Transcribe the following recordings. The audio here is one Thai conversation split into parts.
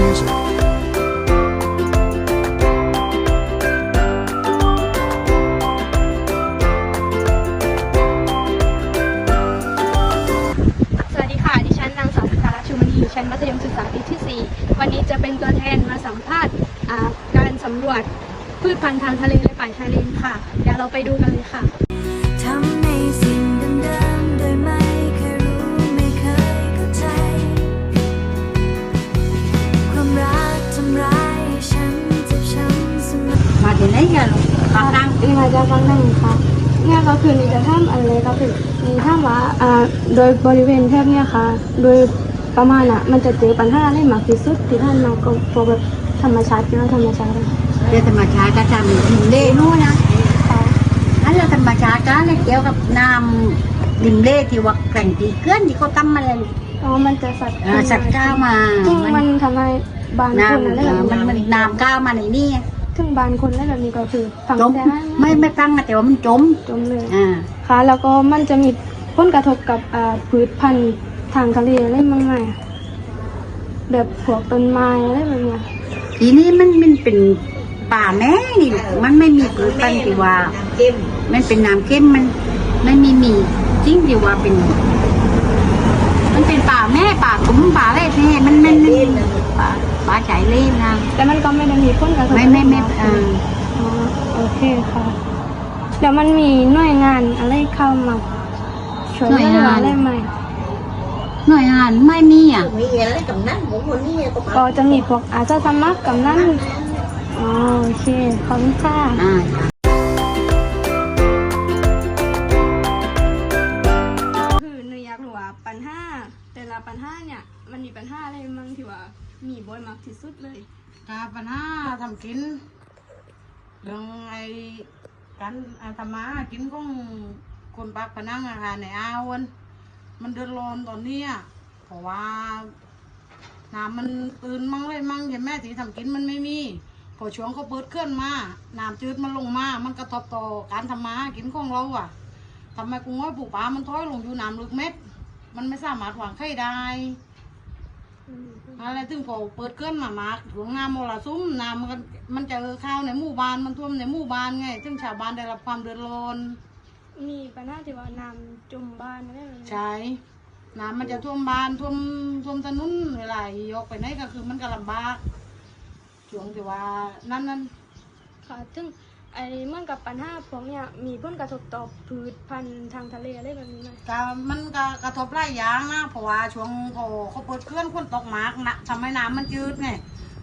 สวัสดีค่ะดิฉันนางสาวศิรชั้นมัธยมศึกษาปีที่ 4 วันนี้จะเป็นตัวแทนมาสัมภาษณ์การสำรวจพืชพันธุ์ทางทะเลและป่าชายเลนค่ะ เดี๋ยวเราไปดูกันเลยค่ะ กันลูกปากดังนี่มาจากฟังนั่งค่ะเนี่ยก็คือนี่จะทำอะไรก็คือนี่ถ้าว่าอ่าโดยบริเวณแถบเนี่ยค่ะ โดยประมาณอะมันจะเจอปัญหาอะไรมากที่สุดที่ท่านมาก็พวกแบบธรรมชาติเนาะธรรมชาติเดี๋ยวธรรมชาติก็ทำริมเล่นู่นนะอันเราธรรมชาติก็เกี่ยวกับน้ำริมเล่ที่ว่าแกล่งตีเกลื่อนที่เขาตั้มมาเลยอ๋อมันจะสัตว์อ่าสัตว์ก้าวมาซึ่งมัมันนทำให้บางคนอะไรน้ำแบบมันมันนี้น้ำก้าวมาในนี่ ซึ่งบางคนอะไรแบบนี้ก็คือฝังจมใจไม่ไม่ตั้งนะแต่ว่ามันจมจมเลยอ่าค่ะ แล้วก็มันจะมีผลกระทบกับอ่าพืชพันธุ์ทางทะเลอะไรบ้างไหมแบบพวกต้นไม้อะไรแบบเนี้ยทีนี้มันมันเป็นป่าแม่นี่ มันไม่มีผืนพันธุ์ที่ว่ามันเป็นน้ำเข้มมันไม่มีมีจริงที่ว่าเป็น มันเป็นป่าแม่ป่าคุ้มป่าอะไรแท้มันมันมันป่า ป่าฉายเล่นนะแต่มันก็ไม่ได้มีผลกระทบไม่ไม่ไม่อะรอ่าอ๋อโอเคค่ะเดี๋ยวมันมีหน่วยงานอะไรเข้ามาช่วยเหลืออะไรไหมหน่วยงานไม่มีอะมีอะไรกับนั่นหมูคนนี้ก็มาก็จะมีพวกอาสาสมัครกับนั่นอ๋อโอเคขอบคุณค่ะอ่าคือหนูอยากรู้ว่าปัญหาแต่ละปัญหาเนี่ย มันมีปัญหาอะไรมั่งที่ว่า มีบอยมากที่สุดเลยกาปัญหาทำกินเรื่องไอ้การอาธรรมากินของคนปากพนังอาหารในอาวันมันเดือดร้อนตอนเนี้ยเพราะว่าน้ำมันตื่นมั่งเลยมั่งเห็นแม่ที่ทำกินมันไม่มีพอช่วงเขาเปิดเคลื่อนมาน้ำจืดมันลงมา มันกระทบต่อการทำมาหากินของเราอะทำไมกุ้งว่าปลูกปลามันถอยลงอยู่น้ำลึกเม็ด มันไม่สามารถหวางไข่ได้ อะไรถึงพอเปิดเคลื่อนมามากหลวงน้ำมรสุมน้ำมันก็มันจะเออเข้าวในหมู่บ้านมันท่วมในหมู่บ้านไงซึ่งชาวบ้านได้รับความเดือดร้อนมีปัญหาที่ว่าน้ำจมบ้านอะไรแบบนี้ใช่น้ำมันจะท่วมบ้านท่วมท่วมถนนเวลายกไปไหนก็คือมันก็ลำบากช่วงที่ว่านั่นนั่นค่ะซึ่ง ไอ้เมื่อนกับปัญหาพวกเนี้ยมีผลกระทบต่อพืชพันธุ์ทางทะเลอะไรแบบนี้ไหมก็มันก็กระทบหลายอย่างนะเพราะว่าช่วงพอเขาเปิดเคลื่อนคนตกหมากนะทำให้น้ำมันจืดไง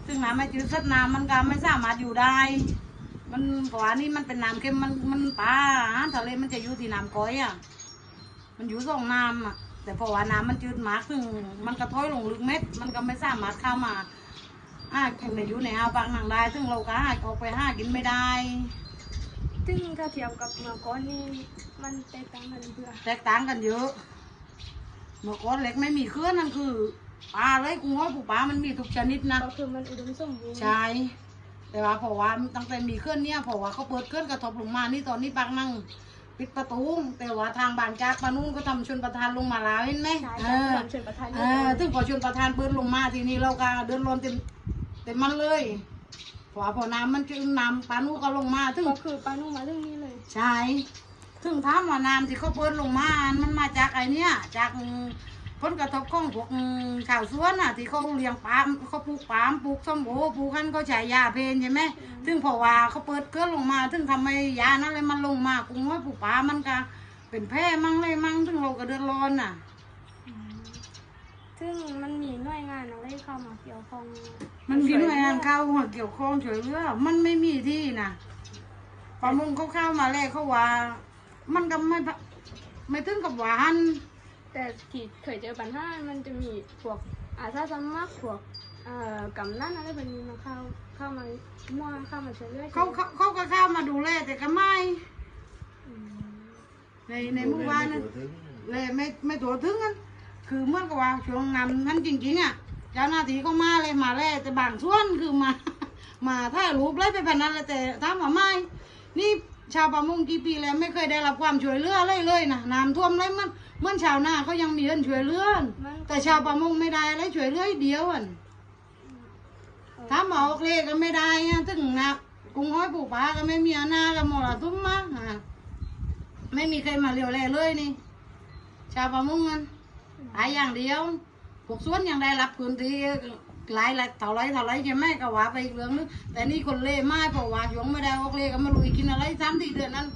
ซึ่งน้ำไม่จืดสัดน้ำมันก็ไม่สามารถอยู่ได้ มันเพราะว่านี่มันเป็นน้ำเค็มมันมันปลาอาหารทะเลมันจะอยู่ที่น้ำก้อยอะมันอยู่สองน้ำอะแต่เพราะว่าน้ำมันจืดมากซึ่งมันกระท้อยลงลึกเม็ด มันก็ไม่สามารถเข้ามา อ่าแข่งในอยู่ในอ่าวปากหนังได้ซึ่งเราก็หาออกไปหากินไม่ได้ ซึ่งถ้าเทียบกับเมื่อก่อนนี่มันแตกต่างกันเพื่อแตกต่างกันเยอะ เมื่อก่อนเล็กไม่มีเคลื่อนนั่นคือปลาเลยกุ้งห้อยปูปลามันมีทุกชนิดนะก็คือมันอุดมสมบูรณ์ใช่แต่ว่าเพราะว่าตั้งแต่มีเคลื่อนเนี่ยเพราะว่าเขาเปิดเคลื่อนกระทบลงมานี่ตอนนี้ปากนั่งปิดประตูแต่ว่าทางบานจากปานุ่นก็ทำชนประทานลงมาแล้วเห็นไหมใช่เอค่ะอความเชิญประทานเออถึงพอชนประทานเปิดลงมาทีนี้เราก็เดินรอนเต็ม เต็มมันเลยเพราะว่าพอน้ำมันจึงน้ำปานุ่นก็ลงมาถึงก็คือปลานุ่มมาเรื่องนี้เลย ใช่ถึงถามว่าน้ำที่เขาเปิดลงมามันมาจากไอ้เนี่ยจากผลกระทบของพวกชาวสวนน่ะ ที่เขาเลี้ยงปาล์มเขาปลูกปาล์มปลูกส้มโอปลูกขันเขาใช้ยาเพนใช่ไหมถึงเพราะว่าเขาเปิดเกลือลงมาถึงทำให้ยานั่นเลยมันลงมากุ้งว่าปลูกปลามันก็เป็นแพร่มั่งเลยมั่งถึงเราก็เดือดร้อนน่ะ ซึ่งมันมีหน่วยงานอะไรเข้ามาเกี่ยวข้องมันมีหน่วยงานเข้ามาเกี่ยวข้องช่วยเหลือมันไม่มีที่นะประมงเขาเข้ามาแรกเขาว่า มันก็ไม่พะไม่ถึงกับหวานแต่ที่เคยเจอปัญหา มันจะมีพวกอาสาสมัครพวกเอ่อกำนันอะไรแบบนี้มาเข้าเข้ามามั่วเข้ามาช่วยเหลือเขาเขาเขาก็เข้ามาดูแลแต่ก็ไม่อืมในในหมู่บ้านนั้นเลยไม่ไม่ตัวถึงกัน คือเหมื่อนกับว่าช่วงนั้นท่านจริงๆอะเจ้าหน้าที่ก็มาเลยมาแล่แต่บางส่วนคือมา มาถ่ายรูปเลยไปแบบนั้นเลยแต่ถามว่าไม่นี่ชาวประมงกี่ปีแล้วไม่เคยได้รับความช่วยเหลืออะไรเลยนะน้ำท่วมเลยมันเหมื่อนชาวนาเขายังมีเงินช่วยเหลือแต่ชาวประมงไม่ได้อะไรช่วยเหลือเดียวอะถ้าหมอโอเคก็ไม่ได้อะถึงนะกุ้งห้อยปูปลาก็ไม่มีอาณากับหมอละทุ่มมากอะไม่มีใครมาเลี้ยวแลเลยนี่ ชาวประมงกัน หายอย่างเดียวพวกสวนยังได้รับพื้นที่หลายหลายเท่าไรเท่าไรใช่ไหมก็ว่าไปอีกเรื่องนึงแต่นี่คนเล่ไม่เพราะว่าช่วงไม่ได้ออกเล่ก็มาลุยกินอะไรซ้ำที่เดือนนั้น